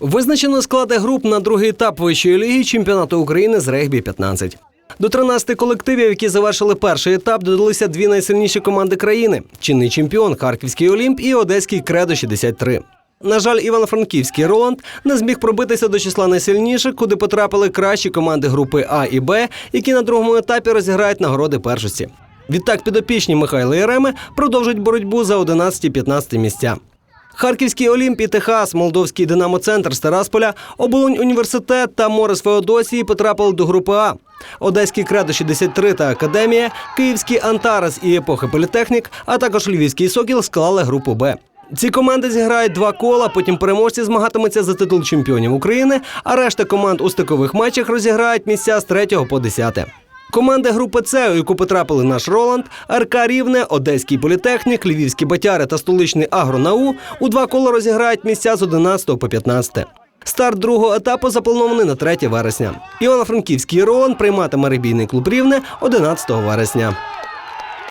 Визначено склади груп на другий етап вищої ліги чемпіонату України з регбі 15. До 13 колективів, які завершили перший етап, додалися дві найсильніші команди країни: чинний чемпіон Харківський Олімп і Одеський Кредо 63. На жаль, Івано-Франківський Роланд не зміг пробитися до числа найсильніших, куди потрапили кращі команди групи А і Б, які на другому етапі розіграють нагороди першості. Відтак підопічні Михайла Єреми продовжують боротьбу за 11-15 місця. Харківський Олімп Техас, Молдовський Динамо-центр з Терасполя, Оболонь університет та Морис Феодосії потрапили до групи А. Одеський Кредо 63 та Академія, Київський Антарес і Епохи Політехнік, а також Львівський Сокіл склали групу Б. Ці команди зіграють два кола, потім переможці змагатимуться за титул чемпіонів України, а решта команд у стикових матчах розіграють місця з 3 по 10. Команди групи С, у яку потрапили наш Роланд, РК Рівне, Одеський політехнік, Львівські Батяри та столичний Агронау у два кола розіграють місця з 11 по 15. Старт другого етапу запланований на 3 вересня. Івано-Франківський Роланд прийматиме регбійний клуб Рівне 11 вересня.